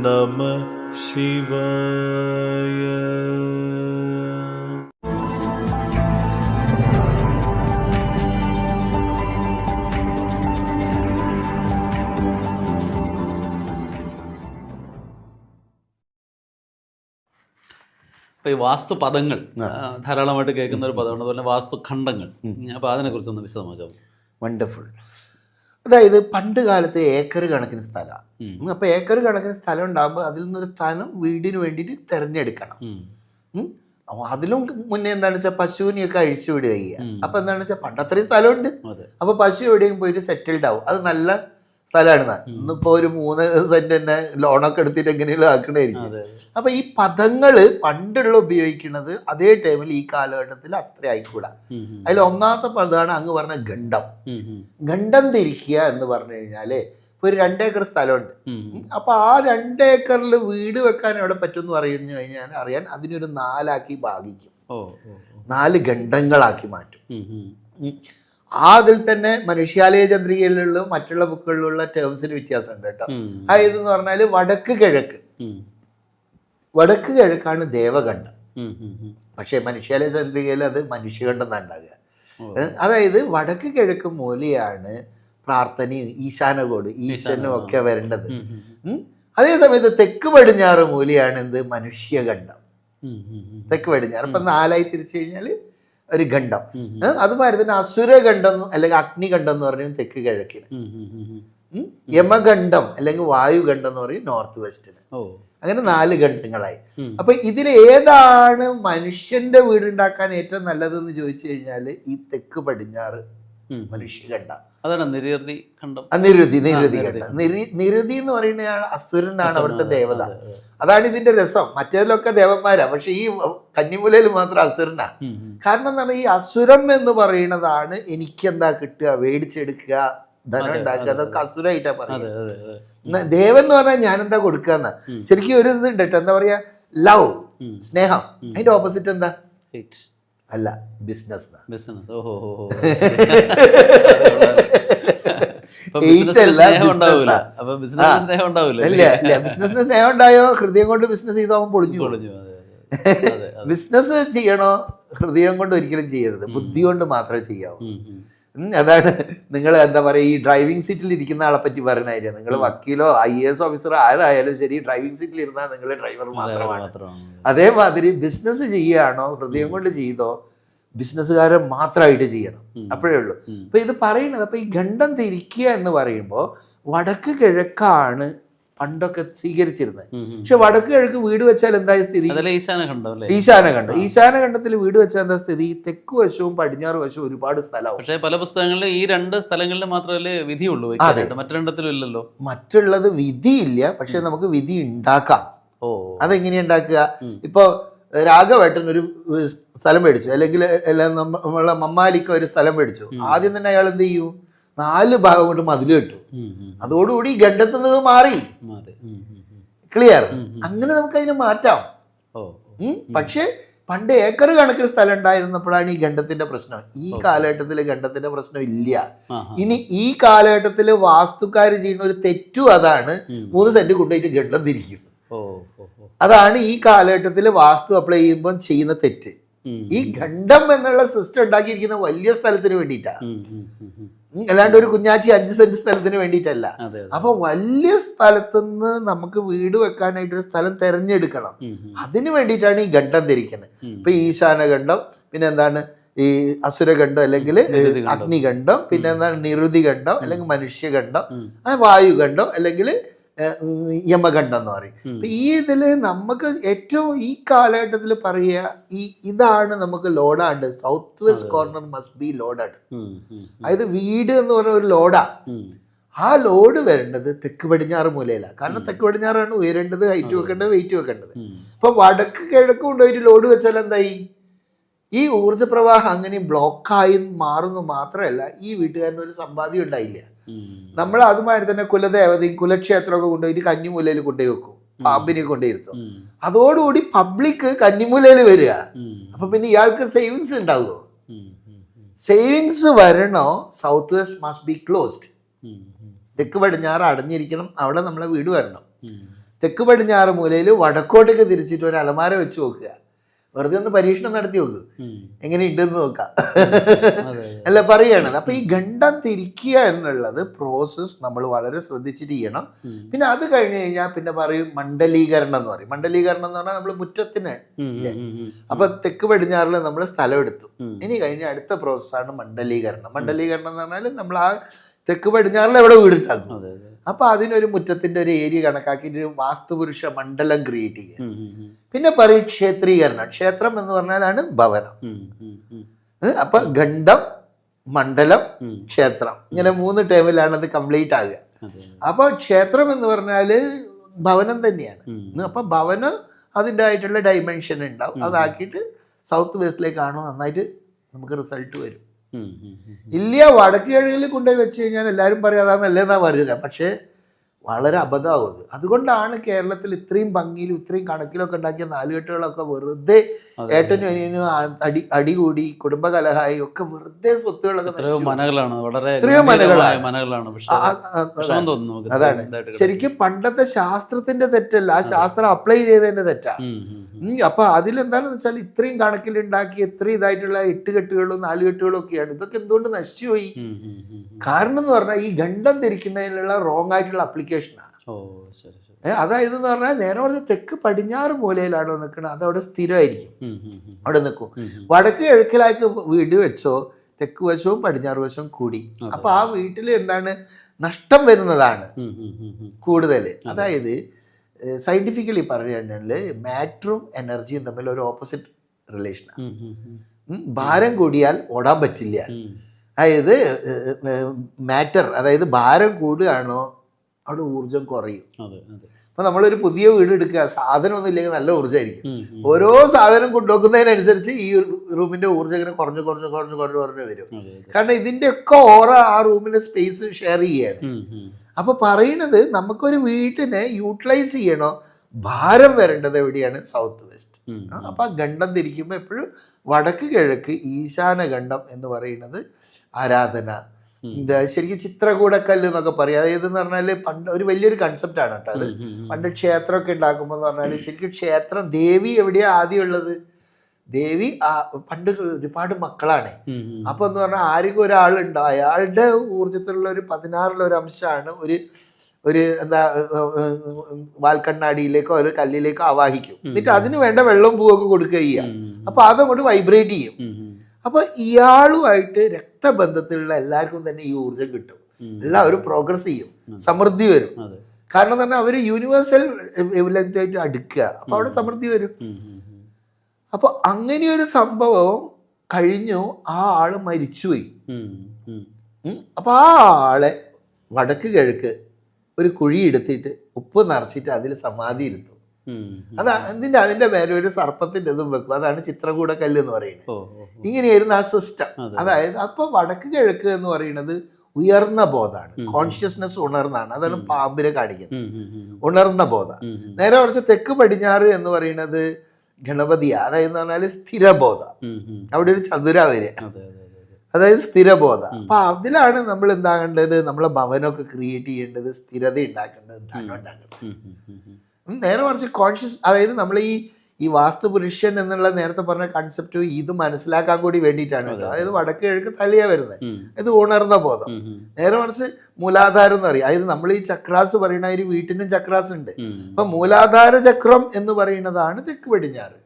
നമ ശിവായ ഇപ്പൊ ഈ വാസ്തു പദങ്ങൾ ധാരാളമായിട്ട് കേൾക്കുന്ന ഒരു പദമാണ് അതുപോലെ വാസ്തു ഖണ്ഡങ്ങൾ അപ്പൊ അതിനെ കുറിച്ചൊന്ന് വിശദമാക്കാം വണ്ടർഫുൾ അതായത് പണ്ട് കാലത്ത് ഏക്കർ കണക്കിന് സ്ഥലമാണ് അപ്പോൾ ഏക്കർ കണക്കിന് സ്ഥലം ഉണ്ടാകുമ്പോൾ അതിൽ നിന്നൊരു സ്ഥാനം വീടിന് വേണ്ടിയിട്ട് തിരഞ്ഞെടുക്കണം. അപ്പോൾ അതിലും മുന്നേ എന്താണെന്ന് വെച്ചാൽ പശുവിനെയൊക്കെ അഴിച്ചു വിടുക ചെയ്യുക. അപ്പൊ എന്താണെന്ന് വെച്ചാൽ പണ്ട് അത്രയും സ്ഥലമുണ്ട്. അപ്പോൾ അപ്പൊ പശു എവിടെയും പോയിട്ട് സെറ്റിൽഡ് ആവും. അത് നല്ല സ്ഥലമാണ് ഇന്നിപ്പോ ഒരു മൂന്ന് സെന്റ് തന്നെ ലോണൊക്കെ എടുത്തിട്ട് എങ്ങനെയുള്ള ആക്കണായിരിക്കും അപ്പൊ ഈ പദങ്ങൾ പണ്ടുള്ള ഉപയോഗിക്കുന്നത് അതേ ടൈമിൽ ഈ കാലഘട്ടത്തിൽ അത്ര ആയിക്കൂടാ. അതിൽ ഒന്നാമത്തെ പദമാണ് അങ്ങ് പറഞ്ഞ ഖണ്ഡം ഖണ്ഡം. തിരിക്കുക എന്ന് പറഞ്ഞു കഴിഞ്ഞാൽ ഇപ്പൊ ഒരു രണ്ടേക്കർ സ്ഥലമുണ്ട്. അപ്പൊ ആ രണ്ടേക്കറിൽ വീട് വെക്കാൻ എവിടെ പറ്റുമെന്ന് പറഞ്ഞു കഴിഞ്ഞാൽ അറിയാൻ അതിനൊരു നാലാക്കി ഭാഗിക്കും. നാല് ഖണ്ഡങ്ങളാക്കി മാറ്റും. ആ അതിൽ തന്നെ മനുഷ്യാലയ ചന്ദ്രികയിലുള്ള മറ്റുള്ള ബുക്കുകളിലുള്ള ടേംസിന് വ്യത്യാസമുണ്ട് കേട്ടോ. ആ ഇതെന്ന് പറഞ്ഞാൽ വടക്ക് കിഴക്ക്. വടക്ക് കിഴക്കാണ് ദേവഖണ്ഡം. പക്ഷേ മനുഷ്യാലയ ചന്ദ്രികയിൽ അത് മനുഷ്യഖണ്ഡം എന്നാണ് ഉണ്ടാകുക അതായത് വടക്ക് കിഴക്ക് മൂലയാണ് പ്രാർത്ഥനയും ഈശാനകോട് ഈശനും ഒക്കെ വരേണ്ടത്. ഉം, ഉം. ഉം. അതേ സമയത്ത് തെക്ക് പടിഞ്ഞാറ് മൂലയാണ് എന്ത്? മനുഷ്യഖണ്ഡം. തെക്ക് പടിഞ്ഞാറ്. അപ്പം നാലായി തിരിച്ചു കഴിഞ്ഞാൽ ഒരു ഖണ്ഡം അതുമാതിരി തന്നെ അസുരഖണ്ഡം അല്ലെങ്കിൽ അഗ്നിഖണ്ഡം എന്ന് പറഞ്ഞു തെക്ക് കിഴക്കിന്. യമഖണ്ഡം അല്ലെങ്കിൽ വായുഖണ്ഡം എന്ന് പറയും നോർത്ത് വെസ്റ്റിന് അങ്ങനെ നാല് ഖണ്ഡങ്ങളായി. അപ്പൊ ഇതിൽ ഏതാണ് മനുഷ്യന്റെ വീടുണ്ടാക്കാൻ ഏറ്റവും നല്ലതെന്ന് ചോദിച്ചു കഴിഞ്ഞാൽ ഈ തെക്ക് പടിഞ്ഞാറ്. മനുഷ്യഖണ്ഡം അതാണ് നിരതി ഖണ്ഡം. നിരുതി നിരുതി ആ, ഖണ്ഡം. നിരി- നിരുതി എന്ന് പറയുന്ന അസുരനാണ് അവിടുത്തെ ദേവത. അതെ, അതെ. അതാണ് ഇതിന്റെ രസം. മറ്റേതിലൊക്കെ ദേവന്മാരാ. പക്ഷെ ഈ കന്നിമൂലയിൽ മാത്രം അസുരനാ. കാരണം എന്താണ് ഈ അസുരം എന്ന് പറയുന്നതാണ് എനിക്ക് എന്താ കിട്ടുക? മേടിച്ചെടുക്കുക ധനം ഉണ്ടാക്കുക. അതെ, അതൊക്കെ അസുരമായിട്ടാ പറയുന്നത്. ദേവൻ എന്ന് പറഞ്ഞാൽ ഞാൻ എന്താ കൊടുക്കാന്ന്. ശരിക്കും ഒരു ഇത് കേട്ടോ. എന്താ പറയാ ലവ് സ്നേഹം. അതിന്റെ ഓപ്പോസിറ്റ് എന്താ? അല്ല ബിസിനസ് ഓഹോ ഓഹോ ഓഹോ. ബിസിനസ്സിന് അല്ല, സ്നേഹം ബിസിനസിന് ഉണ്ടായോ? ഹൃദയം കൊണ്ട് ബിസിനസ് ചെയ്തോ അവൻ പൊളിഞ്ഞു പൊളിഞ്ഞു ബിസിനസ് ചെയ്യണോ? ഹൃദയം കൊണ്ട് ഒരിക്കലും ചെയ്യരുത്. ബുദ്ധി കൊണ്ട് മാത്രമേ ചെയ്യാവൂ. അതാണ് നിങ്ങൾ എന്താ പറയുക ഈ ഡ്രൈവിംഗ് സീറ്റിൽ ഇരിക്കുന്ന ആളെ പറ്റി പറയുന്ന നിങ്ങൾ വക്കീലോ ഐ എ എസ് ഓഫീസറോ ആരായാലും ശരി ഡ്രൈവിംഗ് സീറ്റിൽ ഇരുന്നാൽ നിങ്ങൾ ഡ്രൈവർ മാത്രമാണ്. അതേമാതിരി ബിസിനസ് ചെയ്യുകയാണോ ഹൃദയം കൊണ്ട് ചെയ്തോ ബിസിനസ്സുകാരൻ മാത്രമായിട്ട് ചെയ്യണം. അപ്പോഴേ ഉള്ളൂ. അപ്പൊ ഇത് പറയുന്നത് അപ്പൊ ഈ ഖണ്ഡം തിരിക്കുക എന്ന് പറയുമ്പോൾ വടക്ക് കിഴക്കാണ് പണ്ടൊക്കെ സ്വീകരിച്ചിരുന്നത്. പക്ഷെ വടക്ക് കിഴക്ക് വീട് വെച്ചാൽ എന്തായ സ്ഥിതി? ഈശാന കണ്ടം ഈശാന കണ്ടത്തിൽ വീട് വെച്ചാൽ എന്താ സ്ഥിതി? തെക്ക് വശവും പടിഞ്ഞാറ് വശവും ഒരുപാട് സ്ഥലവും. പക്ഷേ പല പുസ്തകങ്ങളിലും ഈ രണ്ട് സ്ഥലങ്ങളിൽ മാത്രമല്ലേ വിധിയുള്ളൂ രണ്ടത്തിലും ഇല്ലല്ലോ. മറ്റുള്ളത് വിധിയില്ല പക്ഷെ നമുക്ക് വിധി ഉണ്ടാക്കാം. ഓ. അതെങ്ങനെയാ ഉണ്ടാക്കുക. ഇപ്പൊ രാഘവേട്ടൻ ഒരു സ്ഥലം മേടിച്ചു. അല്ലെങ്കിൽ നമ്മളെ മമ്മാലിക്ക ഒരു സ്ഥലം മേടിച്ചു. ആദ്യം തന്നെ അയാൾ എന്ത് ചെയ്യും? നാല് ഭാഗം കൊണ്ട് മതിൽ കെട്ടു. അതോടുകൂടി ഈ ഖണ്ഡത്തിൽ നിന്ന് മാറി. ക്ലിയർ. അങ്ങനെ നമുക്ക് അതിനെ മാറ്റാം. പക്ഷേ പണ്ട് ഏക്കർ കണക്കിന് സ്ഥലം ഉണ്ടായിരുന്നപ്പോഴാണ് ഈ ഗണ്ഡത്തിന്റെ പ്രശ്നം. ഈ കാലഘട്ടത്തിൽ ഗണ്ഡത്തിന്റെ പ്രശ്നം ഇല്ല. ഇനി ഈ കാലഘട്ടത്തിൽ വാസ്തുക്കാർ ചെയ്യുന്ന ഒരു തെറ്റും അതാണ് മൂന്ന് സെന്റ് കൊണ്ടുപോയിട്ട് ഗണ്ഡം തിരിക്കും. അതാണ് ഈ കാലഘട്ടത്തിൽ വാസ്തു അപ്ലൈ ചെയ്യുമ്പോൾ ചെയ്യുന്ന തെറ്റ്. ഈ ഖണ്ഡം എന്നുള്ള സിസ്റ്റം ഉണ്ടാക്കിയിരിക്കുന്ന വലിയ സ്ഥലത്തിന് വേണ്ടിയിട്ടാണ്. അല്ലാണ്ട് ഒരു കുഞ്ഞാച്ചി അഞ്ച് സെന്റ് സ്ഥലത്തിന് വേണ്ടിയിട്ടല്ല അപ്പൊ വലിയ സ്ഥലത്തുനിന്ന് നമുക്ക് വീട് വെക്കാനായിട്ട് ഒരു സ്ഥലം തെരഞ്ഞെടുക്കണം. അതിന് വേണ്ടിയിട്ടാണ് ഈ ഖണ്ഡം ധരിക്കുന്നത് ഉം. ഇപ്പൊ ഈശാനഖണ്ഡം പിന്നെ എന്താണ് ഈ അസുരഖണ്ഡം അല്ലെങ്കിൽ. അഗ്നിഖണ്ഡം പിന്നെ എന്താണ് നിരുതിഖണ്ഡം അല്ലെങ്കിൽ മനുഷ്യഖണ്ഡം വായുഖണ്ഡം അല്ലെങ്കിൽ യമഖണ്ഡം എന്ന് പറയും. ഈ ഇതിൽ നമുക്ക് ഏറ്റവും ഈ കാലഘട്ടത്തിൽ പറയുക ഈ ഇതാണ് നമുക്ക് ലോഡാണ്ട് south west corner must be ലോഡാണ്ട്. അതായത് വീട് എന്ന് പറഞ്ഞ ഒരു ലോഡാ. ആ ലോഡ് വരേണ്ടത് തെക്ക് പടിഞ്ഞാറ് മൂലയിലാണ് കാരണം തെക്ക് പടിഞ്ഞാറാണ് ഉയരേണ്ടത് ഹൈറ്റ് വെക്കേണ്ടത് വെയിറ്റ് വെക്കേണ്ടത്. അപ്പൊ വടക്ക് കിഴക്ക് കൊണ്ടുപോയിട്ട് ലോഡ് വെച്ചാൽ എന്തായി? ഈ ഊർജ പ്രവാഹം അങ്ങനെ ബ്ലോക്കായി മാറുന്നു മാത്രമല്ല ഈ വീട്ടുകാരന് ഒരു സമ്പാദ്യം ഉണ്ടായില്ല. നമ്മൾ അതുമാതിരി തന്നെ കുലദേവതയും കുലക്ഷേത്രമൊക്കെ കൊണ്ടുപോയിട്ട് കന്നിമൂലയിൽ കൊണ്ടുപോയി വെക്കും പാമ്പിനെ കൊണ്ടുപോയിരുത്തും ഉം. അതോടുകൂടി പബ്ലിക് കന്നിമൂലയിൽ വരിക. അപ്പൊ പിന്നെ ഇയാൾക്ക് സേവിങ്സ് ഉണ്ടാവുമോ. സേവിങ്സ് വരണോ? South west must be closed. തെക്ക് പടിഞ്ഞാറ് അടഞ്ഞിരിക്കണം അവിടെ നമ്മളെ വീട് വരണം. തെക്ക് പടിഞ്ഞാറ് മൂലയിൽ വടക്കോട്ടേക്ക് തിരിച്ചിട്ട് ഒരു അലമാര വെച്ച് നോക്കുക വെറുതെ ഒന്ന് പരീക്ഷണം നടത്തി നോക്ക്. എങ്ങനെയുണ്ടെന്ന് നോക്കാം. അതെ അല്ല പറയുകയാണത് അപ്പൊ ഈ ഗണ്ടം തിരിക്കുക എന്നുള്ളത് പ്രോസസ്സ് നമ്മൾ വളരെ ശ്രദ്ധിച്ചിട്ട് ചെയ്യണം പിന്നെ അത് കഴിഞ്ഞു കഴിഞ്ഞാൽ പിന്നെ പറയും മണ്ഡലീകരണം എന്ന് പറയും. മണ്ഡലീകരണം എന്ന് പറഞ്ഞാൽ നമ്മൾ മുറ്റത്തിന് അപ്പൊ തെക്ക് പടിഞ്ഞാറിൽ നമ്മൾ സ്ഥലം എടുത്തു. ഇനി കഴിഞ്ഞ അടുത്ത പ്രോസസ്സാണ് മണ്ഡലീകരണം. മണ്ഡലീകരണം എന്ന് പറഞ്ഞാൽ നമ്മൾ ആ തെക്ക് പടിഞ്ഞാറിൽ എവിടെ വീടുണ്ടാക്കും അതെ അതെ. അപ്പൊ അതിനൊരു മുറ്റത്തിന്റെ ഒരു ഏരിയ കണക്കാക്കിയിട്ട് ഒരു വാസ്തുപുരുഷ മണ്ഡലം ക്രിയേറ്റ് ചെയ്യുക. പിന്നെ പറയും ക്ഷേത്രീകരണം. ക്ഷേത്രം എന്ന് പറഞ്ഞാലാണ് ഭവനം. അപ്പൊ ഖണ്ഡം മണ്ഡലം ക്ഷേത്രം. ഇങ്ങനെ മൂന്ന് ടേമിലാണ് അത് കംപ്ലീറ്റ് ആകുക. അപ്പൊ ക്ഷേത്രം എന്ന് പറഞ്ഞാൽ ഭവനം തന്നെയാണ്. അപ്പൊ ഭവനം അതിന്റെ ആയിട്ടുള്ള ഡൈമെൻഷൻ ഉണ്ടാവും അതാക്കിയിട്ട് സൗത്ത് വെസ്റ്റിലേക്കാണോ നന്നായിട്ട് നമുക്ക് റിസൾട്ട് വരും. ഇല്ല വടക്ക് കിഴക്കിൽ കൊണ്ടുപോയി വെച്ച് കഴിഞ്ഞാൽ എല്ലാവരും പറയും അതാണെന്നല്ലേന്നാ പറയുക. പക്ഷേ വളരെ അബദ്ധമാവും അത്. അതുകൊണ്ടാണ് കേരളത്തിൽ ഇത്രയും ഭംഗിയിലും ഇത്രയും കണക്കിലൊക്കെ ഉണ്ടാക്കിയ നാലുകെട്ടുകളൊക്കെ വെറുതെ ഏട്ടനും അനിയനും അടി അടികൂടി കുടുംബകലഹായി ഒക്കെ വെറുതെ സ്വത്തുകളൊക്കെ. മനകളാണ്. വളരെ എത്രയോ മനകളാണ്. അതാണ്. ശരിക്കും പണ്ടത്തെ ശാസ്ത്രത്തിന്റെ തെറ്റല്ല ആ ശാസ്ത്രം അപ്ലൈ ചെയ്തതിന്റെ തെറ്റാ. അപ്പൊ അതിലെന്താണെന്ന് വെച്ചാൽ ഇത്രയും കണക്കിലുണ്ടാക്കി ഇത്രയും ഇതായിട്ടുള്ള എട്ടുകെട്ടുകളും നാലുകെട്ടുകളും ഒക്കെയാണ്. ഇതൊക്കെ എന്തുകൊണ്ട് നശിച്ചുപോയി. കാരണം എന്ന് പറഞ്ഞാൽ ഈ ഗണ്ഡം തിരിക്കുന്നതിനുള്ള റോങ് ആയിട്ടുള്ള അപ്ലിക്കേഷനാണ് ഏഹ് അതായത് എന്ന് പറഞ്ഞാൽ നേരെ പറഞ്ഞ തെക്ക് പടിഞ്ഞാറ് മൂലയിലാണ് നിൽക്കുന്നത് അത് അവിടെ സ്ഥിരമായിരിക്കും. അവിടെ നിൽക്കും. വടക്ക് കിഴക്കിലേക്ക് വീട് വെച്ചോ തെക്ക് വശവും പടിഞ്ഞാറ് വശവും കൂടി. അപ്പൊ ആ വീട്ടിൽ എന്താണ്? നഷ്ടം വരുന്നതാണ്. കൂടുതൽ അതായത് സയന്റിഫിക്കലി പറയുകയാണെങ്കിൽ മാറ്ററും എനർജിയും തമ്മിൽ ഒരു ഓപ്പോസിറ്റ് റിലേഷനാണ്. ഭാരം കൂടിയാൽ ഓടാൻ പറ്റില്ല. അതായത് മാറ്റർ അതായത് ഭാരം കൂടുകയാണോ അവിടെ ഊർജം കുറയും. അപ്പൊ നമ്മളൊരു പുതിയ വീട് എടുക്കുക സാധനം ഒന്നും ഇല്ലെങ്കിൽ നല്ല ഊർജമായിരിക്കും. ഓരോ സാധനം കൊണ്ടുവെക്കുന്നതിനനുസരിച്ച് ഈ റൂമിന്റെ ഊർജം ഇങ്ങനെ കുറഞ്ഞു കുറഞ്ഞു കുറഞ്ഞു കുറഞ്ഞു കുറഞ്ഞു വരും. കാരണം ഇതിന്റെ ഒക്കെ ഓറ ആ റൂമിന്റെ സ്പേസ് ഷെയർ ചെയ്യാണ് അപ്പോൾ പറയണത് നമുക്കൊരു വീട്ടിനെ യൂട്ടിലൈസ് ചെയ്യണോ? ഭാരം വരേണ്ടത് എവിടെയാണ്? South west. അപ്പോൾ അപ്പൊ ആ ഖണ്ഡം തിരിക്കുമ്പോൾ എപ്പോഴും വടക്ക് കിഴക്ക് ഈശാന ഖണ്ഡം എന്ന് പറയുന്നത് ആരാധന ശരിക്കും ചിത്രകൂടക്കല്ല് എന്നൊക്കെ പറയും. അതായത് എന്ന് പറഞ്ഞാൽ പണ്ട് ഒരു വലിയൊരു കൺസെപ്റ്റ് ആണ് കേട്ടോ അത്. പണ്ട് ക്ഷേത്രമൊക്കെ ഉണ്ടാക്കുമ്പോൾ എന്ന് പറഞ്ഞാൽ ശരിക്കും ക്ഷേത്രം ദേവി എവിടെയാ ആദ്യം ഉള്ളത്? ദേവി പണ്ട് ഒരുപാട് മക്കളാണ്. അപ്പൊ എന്ന് പറഞ്ഞാൽ ആരെങ്കിലും ഒരാളുണ്ടോ. അയാളുടെ ഊർജത്തിലുള്ള ഒരു പതിനാറിലെ ഒരു അംശമാണ് ഒരു ഒരു എന്താ വാൽക്കണ്ണാടിയിലേക്കോ ഒരു കല്ലിലേക്കോ ആവാഹിക്കും. എന്നിട്ട് അതിന് വേണ്ട വെള്ളവും പൂവൊക്കെ കൊടുക്കുക ചെയ്യുക അപ്പൊ അതങ്ങോട്ട് വൈബ്രേറ്റ് ചെയ്യും. ഉം, ഉം. അപ്പൊ ഇയാളുമായിട്ട് രക്തബന്ധത്തിലുള്ള എല്ലാവർക്കും തന്നെ ഈ ഊർജം കിട്ടും. എല്ലാവരും പ്രോഗ്രസ് ചെയ്യും സമൃദ്ധി വരും കാരണം തന്നെ അവർ അവർ യൂണിവേഴ്സൽ ലെങ്ത് ആയിട്ട് അടുക്കുക അപ്പോൾ അവിടെ സമൃദ്ധി വരും അപ്പോൾ അങ്ങനെ ഒരു അപ്പൊ അങ്ങനെയൊരു സംഭവം കഴിഞ്ഞു ആ ആൾ മരിച്ചുപോയി ഉം, ഉം. ഉം. അപ്പൊ ആ ആളെ വടക്ക് കിഴക്ക് ഒരു കുഴി എടുത്തിട്ട് ഉപ്പ് നിറച്ചിട്ട് അതിൽ സമാധി ഇരുത്തും. അതാ അതിന്റെ അതിന്റെ പേര് ഒരു സർപ്പത്തിന്റെ ഇതും വെക്കും. അതാണ് ചിത്രകൂടക്കല്ല് എന്ന് പറയുന്നത്. ഇങ്ങനെയായിരുന്നു ആ സിസ്റ്റം അതായത് അപ്പൊ വടക്ക് കിഴക്ക് എന്ന് പറയുന്നത് ഉയർന്ന ബോധമാണ്. കോൺഷ്യസ്നെസ് ഉണർന്നാണ്. അതാണ് പാമ്പിനെ കാണിക്കുന്നത്. ഉണർന്ന ബോധം. നേരെ കുറച്ച് തെക്ക് പടിഞ്ഞാറ് എന്ന് പറയുന്നത് ഗണപതിയ അതായത് എന്ന് പറഞ്ഞാൽ സ്ഥിരബോധം. അവിടെ ഒരു ചതുര വരിക. അതെ അതായത് സ്ഥിരബോധം അപ്പൊ അതിലാണ് നമ്മൾ എന്താകേണ്ടത്? നമ്മളെ ഭവനമൊക്കെ ക്രിയേറ്റ് ചെയ്യേണ്ടത് സ്ഥിരത ഉണ്ടാക്കേണ്ടത് ധനം ഉണ്ടാക്കേണ്ടത്. നേരെ മറിച്ച് കോൺഷ്യസ് അതായത് നമ്മൾ ഈ ഈ വാസ്തു പുരുഷൻ എന്നുള്ള നേരത്തെ പറഞ്ഞ കൺസെപ്റ്റ് ഇത് മനസ്സിലാക്കാൻ കൂടി വേണ്ടിയിട്ടാണ് കേട്ടോ. അതായത് വടക്ക് കിഴക്ക് തലയാ വരുന്നത് ഇത് ഉണർന്ന ബോധം. നേരെ മറിച്ച് മൂലാധാരം എന്ന് പറയും. അതായത് നമ്മൾ ഈ ചക്രാസ് പറയുന്ന ഒരു വീട്ടിനും ചക്രാസ് ഉണ്ട്. അപ്പൊ മൂലാധാര ചക്രം എന്ന് പറയുന്നതാണ് തെക്ക് പടിഞ്ഞാറ്.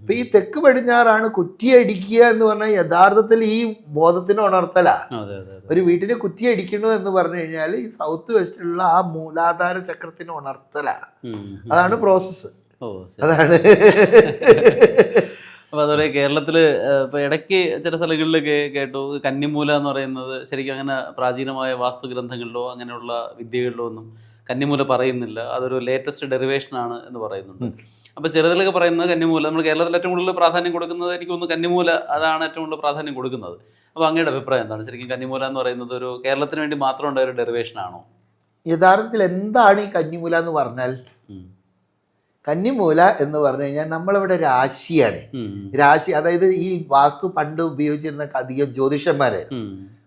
അപ്പൊ ഈ തെക്ക് പടിഞ്ഞാറാണ് കുറ്റിയടിക്കുക എന്ന് പറഞ്ഞാൽ യഥാർത്ഥത്തിൽ ഈ ബോധത്തിന് ഉണർത്തലാ ഒരു വീട്ടിന് കുറ്റിയടിക്കണു എന്ന് പറഞ്ഞു കഴിഞ്ഞാൽ ഈ സൗത്ത് വെസ്റ്റിലുള്ള ആ മൂലാധാര ചക്രത്തിന് ഉണർത്തലാ. അതാണ് പ്രോസസ്സ് അതാണ്. അപ്പൊ അതുപോലെ കേരളത്തിൽ ഇപ്പൊ ഇടയ്ക്ക് ചില സ്ഥലങ്ങളിലൊക്കെ കേട്ടു കന്നിമൂല എന്ന് പറയുന്നത് ശരിക്കും അങ്ങനെ പ്രാചീനമായ വാസ്തു വാസ്തുഗ്രന്ഥങ്ങളിലോ അങ്ങനെയുള്ള വിദ്യകളിലോ ഒന്നും കന്നിമൂല പറയുന്നില്ല. അതൊരു ലേറ്റസ്റ്റ് ഡെറിവേഷൻ ആണ് എന്ന് പറയുന്നുണ്ട്. അപ്പൊ ചെറുതിലൊക്കെ പറയുന്നത് കന്നിമൂല. നമ്മൾ കേരളത്തിൽ ഏറ്റവും കൂടുതൽ പ്രാധാന്യം കൊടുക്കുന്നത് എനിക്ക് തോന്നുന്നു കന്നിമൂല അതാണ് ഏറ്റവും കൂടുതൽ പ്രാധാന്യം കൊടുക്കുന്നത്. അപ്പൊ അങ്ങയുടെ അഭിപ്രായം എന്താണ്? ശരിക്കും കന്നിമൂല എന്ന് പറയുന്നത് ഒരു കേരളത്തിന് വേണ്ടി മാത്രം ഉണ്ടായ ഒരു ഡെറിവേഷൻ ആണോ? യഥാർത്ഥത്തിൽ എന്താണ് ഈ കന്നിമൂല എന്ന് പറഞ്ഞാൽ. കന്നിമൂല എന്ന് പറഞ്ഞു കഴിഞ്ഞാൽ നമ്മളിവിടെ രാശിയാണ്. രാശി അതായത് ഈ വാസ്തു പണ്ട് ഉപയോഗിച്ചിരുന്ന അധികം ജ്യോതിഷന്മാരെ.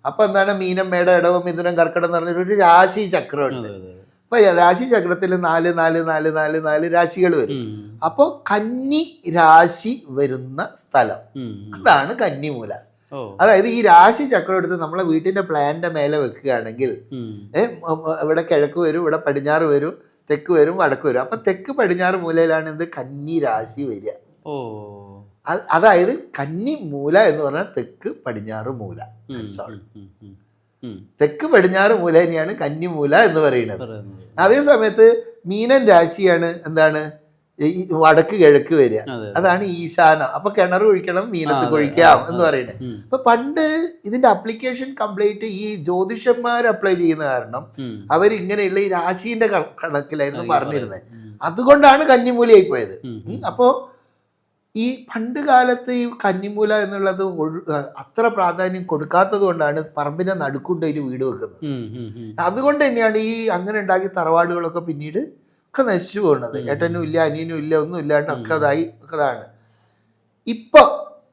അപ്പൊ എന്താണ് മീനം മേട ഇടവം മിഥുനം കർക്കടം എന്ന് പറഞ്ഞ ഒരു രാശി ചക്രമുണ്ട്. അപ്പൊ രാശി ചക്രത്തിൽ നാല് നാല് നാല് നാല് നാല് രാശികൾ വരും. അപ്പോ അപ്പോൾ കന്നി രാശി വരുന്ന സ്ഥലം. അതാണ് കന്നിമൂല. അതായത് ഈ രാശി ചക്രം എടുത്ത് നമ്മളെ വീട്ടിന്റെ പ്ലാന്റെ മേലെ വെക്കുകയാണെങ്കിൽ ഇവിടെ കിഴക്ക് വരും ഇവിടെ പടിഞ്ഞാറ് വരും തെക്ക് വരും വടക്ക് വരും. അപ്പൊ തെക്ക് പടിഞ്ഞാറ് മൂലയിലാണ് ഇത് കന്നി രാശി വരിക. ഓ. അതായത് കന്നി മൂല എന്ന് പറഞ്ഞാൽ തെക്ക് പടിഞ്ഞാറ് മൂല. തെക്ക് പടിഞ്ഞാറ് മൂല തന്നെയാണ് കന്നിമൂല എന്ന് പറയുന്നത്. അതേ സമയത്ത് മീനൻ രാശിയാണ് എന്താണ്? ഈ വടക്ക് കിഴക്ക് വരിക. അതാണ് ഈശാന. അപ്പൊ കിണർ ഒഴിക്കണം മീനത്ത് അതെ, എന്ന് പറയുന്നത്. അപ്പൊ പണ്ട് ഇതിന്റെ അപ്ലിക്കേഷൻ കംപ്ലീറ്റ് ഈ ജ്യോതിഷന്മാർ അപ്ലൈ ചെയ്യുന്ന കാരണം. അവർ ഇങ്ങനെയുള്ള ഈ രാശിന്റെ കണക്കിലായിരുന്നു പറഞ്ഞിരുന്നത്. അതുകൊണ്ടാണ് കന്നിമൂലയായി പോയത്. അപ്പോ ഈ പണ്ട് കാലത്ത് ഈ കന്നിമൂല എന്നുള്ളത് അത്ര പ്രാധാന്യം കൊടുക്കാത്തത് കൊണ്ടാണ് പറമ്പിന്റെ നടുക്കുണ്ട് ഒരു വീട് വെക്കുന്നത്. അതുകൊണ്ട് തന്നെയാണ് ഈ അങ്ങനെ ഉണ്ടാക്കിയ തറവാടുകളൊക്കെ പിന്നീട് ഒക്കെ നശിച്ചു പോകുന്നത്. ഏട്ടനും ഇല്ല അനിയനും ഇല്ല ഒന്നും ഇല്ലാണ്ട് ഒക്കെ അതായി ഒക്കെ അതാണ്. ഇപ്പൊ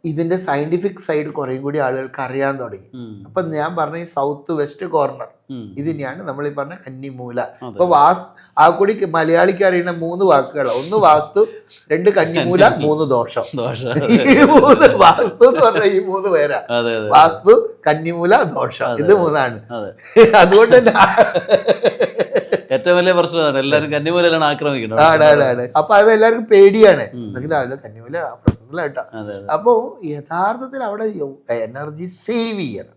ഇതിന്റെ സയന്റിഫിക് സൈഡ് കുറേ കൂടി ആളുകൾക്ക് അറിയാൻ തുടങ്ങി. അപ്പൊ ഞാൻ പറഞ്ഞ ഈ സൗത്ത് വെസ്റ്റ് കോർണർ ഇതിനെയാണ് നമ്മൾ ഈ പറഞ്ഞ കന്നിമൂല. അപ്പൊ ഇപ്പൊ വാസ് ആ കൂടി മലയാളിക്ക് അറിയുന്ന മൂന്ന് വാക്കുകൾ ഒന്ന് വാസ്തു രണ്ട് കന്നിമൂല മൂന്ന് ദോഷം. ഈ മൂന്ന് വാസ്തു എന്ന് പറഞ്ഞ ഈ മൂന്ന് പേരാ. വാസ്തു കന്നിമൂല ദോഷം. ഇത് മൂന്നാണ്. അതെ. അതുകൊണ്ട് തന്നെ ഏറ്റവും വലിയ പ്രശ്നമാണ്. എല്ലാവരും കന്നിമൂലാണ് ആക്രമിക്കുന്നത്. ആണ് ആണ് ആണ്. അപ്പൊ അത് എല്ലാവർക്കും പേടിയാണ്. എന്നെങ്കിലും അതിൽ കന്നിമൂല പ്രശ്നങ്ങളായിട്ടാ അപ്പൊ യഥാർത്ഥത്തിൽ അവിടെ എനർജി സേവ് ചെയ്യണം.